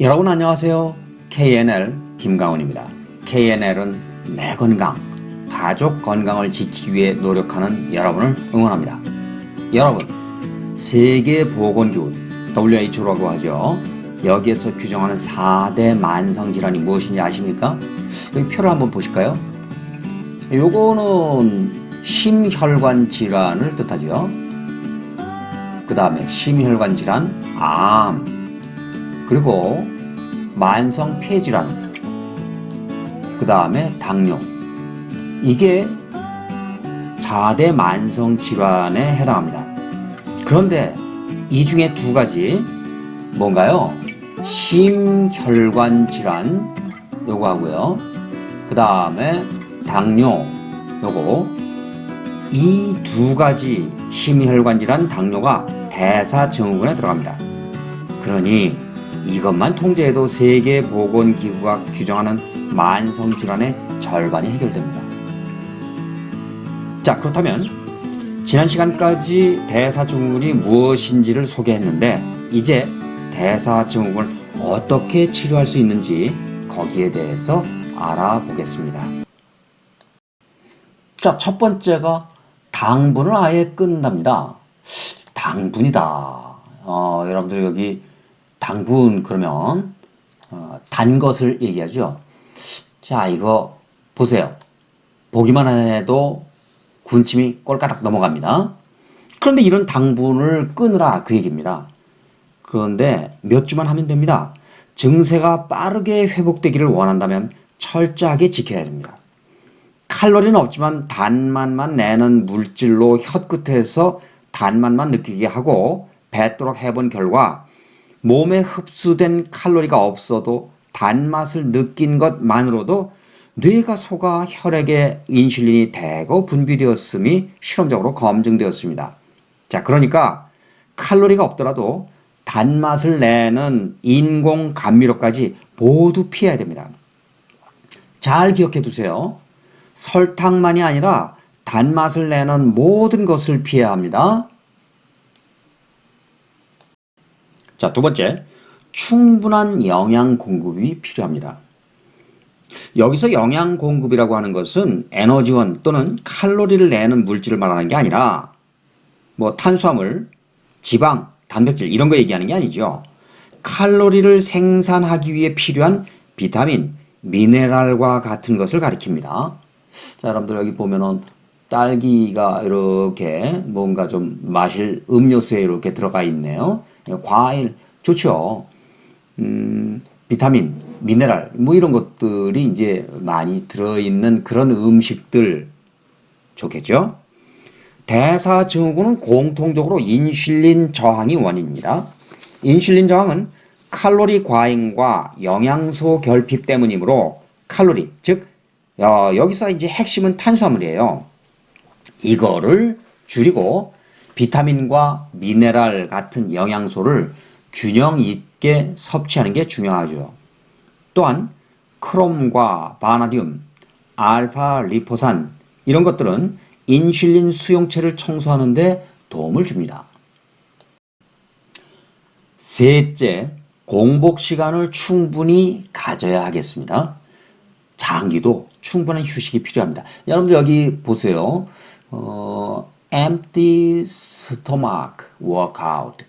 여러분 안녕하세요. KNL 김강원입니다. KNL은 내 건강, 가족 건강을 지키기 위해 노력하는 여러분을 응원합니다. 여러분, 세계보건기구 WHO라고 하죠. 여기에서 규정하는 4대 만성질환이 무엇인지 아십니까? 여기 표를 한번 보실까요? 요거는 심혈관 질환을 뜻하죠. 그 다음에 심혈관 질환, 암, 그리고 만성 폐질환, 그 다음에 당뇨. 이게 4대 만성 질환에 해당합니다. 그런데 이 중에 두 가지 뭔가요? 심혈관 질환 요거 하고요. 그 다음에 당뇨 요거 이 두 가지 심혈관 질환 당뇨가 대사증후군에 들어갑니다. 그러니 이것만 통제해도 세계보건기구가 규정하는 만성 질환의 절반이 해결됩니다. 자, 그렇다면 지난 시간까지 대사증후군이 무엇인지를 소개했는데 이제 대사증후군을 어떻게 치료할 수 있는지 거기에 대해서 알아보겠습니다. 자, 첫 번째가 당분을 아예 끊는답니다. 당분이다. 어, 여러분들 여기 당분 그러면 어, 단 것을 얘기하죠. 자, 이거 보세요. 보기만 해도 군침이 꼴까닥 넘어갑니다. 그런데 이런 당분을 끊으라 그 얘기입니다. 그런데 몇 주만 하면 됩니다. 증세가 빠르게 회복되기를 원한다면 철저하게 지켜야 됩니다. 칼로리는 없지만 단맛만 내는 물질로 혀끝에서 단맛만 느끼게 하고 뱉도록 해본 결과 몸에 흡수된 칼로리가 없어도 단맛을 느낀 것만으로도 뇌가 속아 혈액에 인슐린이 대거 분비되었음이 실험적으로 검증되었습니다. 자, 그러니까 칼로리가 없더라도 단맛을 내는 인공 감미료까지 모두 피해야 됩니다. 잘 기억해 두세요. 설탕만이 아니라 단맛을 내는 모든 것을 피해야 합니다. 자, 두 번째. 충분한 영양 공급이 필요합니다. 여기서 영양 공급이라고 하는 것은 에너지원 또는 칼로리를 내는 물질을 말하는 게 아니라 뭐 탄수화물, 지방, 단백질 이런 거 얘기하는 게 아니죠. 칼로리를 생산하기 위해 필요한 비타민, 미네랄과 같은 것을 가리킵니다. 자, 여러분들 여기 보면은 딸기가 이렇게 뭔가 좀 마실 음료수에 이렇게 들어가 있네요. 과일 좋죠. 음, 비타민, 미네랄 뭐 이런 것들이 이제 많이 들어있는 그런 음식들 좋겠죠. 대사 증후군은 공통적으로 인슐린 저항이 원인입니다. 인슐린 저항은 칼로리 과잉과 영양소 결핍 때문이므로 칼로리, 즉 어, 여기서 이제 핵심은 탄수화물이에요. 이거를 줄이고 비타민과 미네랄 같은 영양소를 균형 있게 섭취하는 게 중요하죠. 또한 크롬과 바나듐, 알파 리포산 이런 것들은 인슐린 수용체를 청소하는데 도움을 줍니다. 셋째, 공복 시간을 충분히 가져야 하겠습니다. 장기도 충분한 휴식이 필요합니다. 여러분들 여기 보세요. 어, empty stomach workout.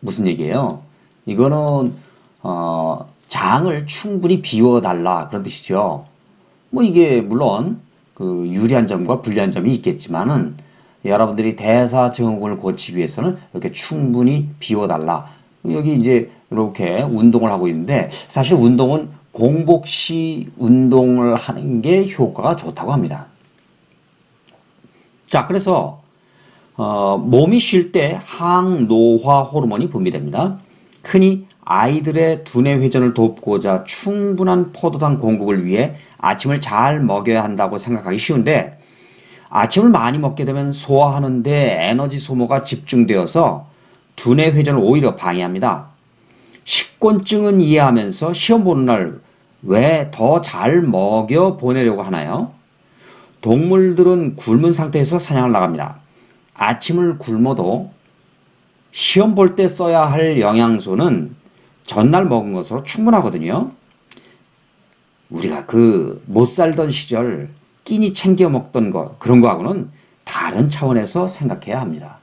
무슨 얘기예요? 이거는 어, 장을 충분히 비워달라 그런 뜻이죠. 뭐 이게 물론 그 유리한 점과 불리한 점이 있겠지만은 여러분들이 대사 증후군을 고치기 위해서는 이렇게 충분히 비워달라. 여기 이제 이렇게 운동을 하고 있는데 사실 운동은 공복 시 운동을 하는 게 효과가 좋다고 합니다. 자, 그래서 어, 몸이 쉴 때 항노화 호르몬이 분비됩니다. 흔히 아이들의 두뇌 회전을 돕고자 충분한 포도당 공급을 위해 아침을 잘 먹여야 한다고 생각하기 쉬운데 아침을 많이 먹게 되면 소화하는데 에너지 소모가 집중되어서 두뇌 회전을 오히려 방해합니다. 식곤증은 이해하면서 시험 보는 날 왜 더 잘 먹여 보내려고 하나요? 동물들은 굶은 상태에서 사냥을 나갑니다. 아침을 굶어도 시험 볼 때 써야 할 영양소는 전날 먹은 것으로 충분하거든요. 우리가 그 못 살던 시절 끼니 챙겨 먹던 것 그런 거하고는 다른 차원에서 생각해야 합니다.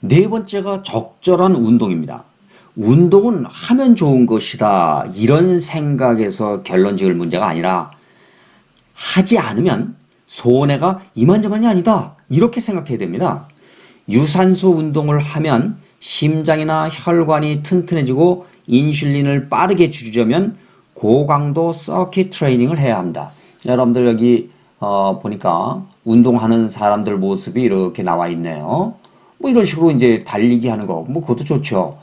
네 번째가 적절한 운동입니다. 운동은 하면 좋은 것이다. 이런 생각에서 결론 지을 문제가 아니라 하지 않으면 손해가 이만저만이 아니다. 이렇게 생각해야 됩니다. 유산소 운동을 하면 심장이나 혈관이 튼튼해지고 인슐린을 빠르게 줄이려면 고강도 서킷 트레이닝을 해야 합니다. 여러분들 여기 어, 보니까 운동하는 사람들 모습이 이렇게 나와 있네요. 뭐 이런 식으로 이제 달리기 하는 거, 뭐 그것도 좋죠.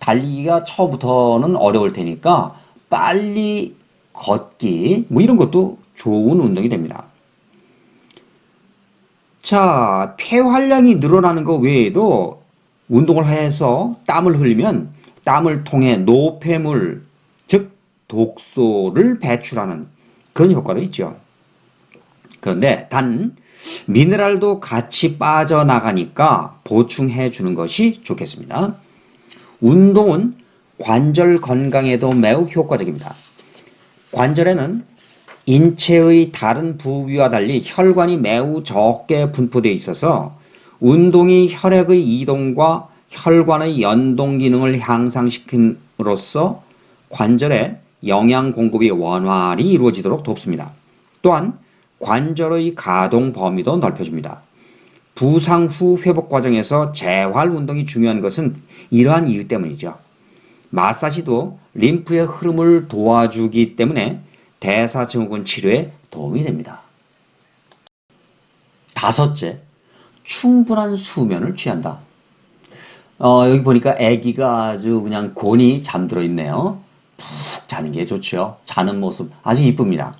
달리기가 처음부터는 어려울 테니까 빨리 걷기, 뭐 이런 것도 좋은 운동이 됩니다. 자, 폐활량이 늘어나는 것 외에도 운동을 해서 땀을 흘리면 땀을 통해 노폐물, 즉 독소를 배출하는 그런 효과도 있죠. 그런데 단 미네랄도 같이 빠져나가니까 보충해 주는 것이 좋겠습니다. 운동은 관절 건강에도 매우 효과적입니다. 관절에는 인체의 다른 부위와 달리 혈관이 매우 적게 분포되어 있어서 운동이 혈액의 이동과 혈관의 연동 기능을 향상시킴으로써 관절에 영양 공급이 원활히 이루어지도록 돕습니다. 또한 관절의 가동 범위도 넓혀줍니다. 부상 후 회복 과정에서 재활 운동이 중요한 것은 이러한 이유 때문이죠. 마사지도 림프의 흐름을 도와주기 때문에 대사증후군 치료에 도움이 됩니다. 다섯째, 충분한 수면을 취한다. 어, 여기 보니까 아기가 아주 그냥 곤히 잠들어 있네요. 푹 자는 게 좋죠. 자는 모습 아주 이쁩니다.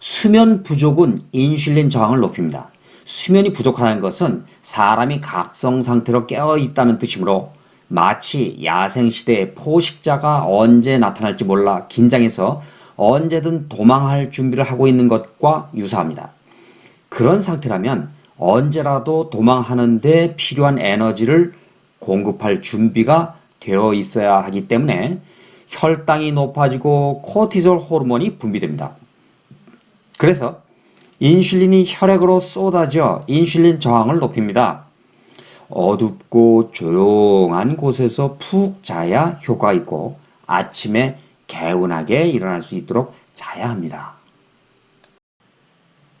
수면 부족은 인슐린 저항을 높입니다. 수면이 부족하다는 것은 사람이 각성 상태로 깨어 있다는 뜻이므로 마치 야생시대의 포식자가 언제 나타날지 몰라 긴장해서 언제든 도망할 준비를 하고 있는 것과 유사합니다. 그런 상태라면 언제라도 도망하는데 필요한 에너지를 공급할 준비가 되어 있어야 하기 때문에 혈당이 높아지고 코티솔 호르몬이 분비됩니다. 그래서 인슐린이 혈액으로 쏟아져 인슐린 저항을 높입니다. 어둡고 조용한 곳에서 푹 자야 효과가 있고 아침에 개운하게 일어날 수 있도록 자야 합니다.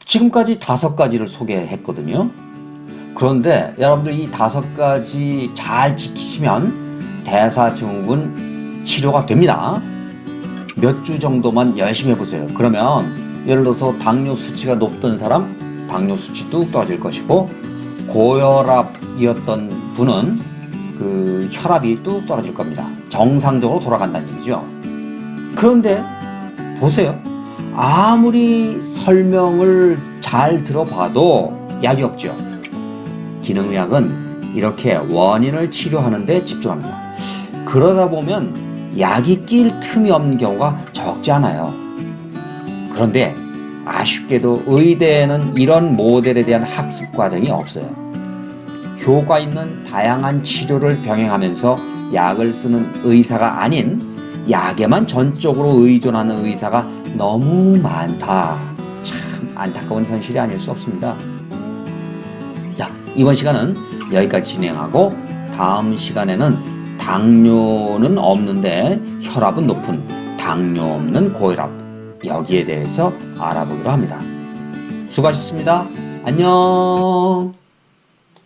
지금까지 다섯 가지를 소개했거든요. 그런데 여러분들 이 다섯 가지 잘 지키시면 대사증후군 치료가 됩니다. 몇 주 정도만 열심히 해보세요. 그러면 예를 들어서 당뇨 수치가 높던 사람 당뇨 수치 뚝 떨어질 것이고 고혈압이었던 분은 그 혈압이 뚝 떨어질 겁니다. 정상적으로 돌아간다는 얘기죠. 그런데 보세요. 아무리 설명을 잘 들어봐도 약이 없죠. 기능의학은 이렇게 원인을 치료하는데 집중합니다. 그러다 보면 약이 낄 틈이 없는 경우가 적지 않아요. 그런데 아쉽게도 의대에는 이런 모델에 대한 학습 과정이 없어요. 효과 있는 다양한 치료를 병행하면서 약을 쓰는 의사가 아닌 약에만 전적으로 의존하는 의사가 너무 많다. 참 안타까운 현실이 아닐 수 없습니다. 자, 이번 시간은 여기까지 진행하고 다음 시간에는 당뇨는 없는데 혈압은 높은 당뇨 없는 고혈압 여기에 대해서 알아보기로 합니다. 수고하셨습니다. 안녕.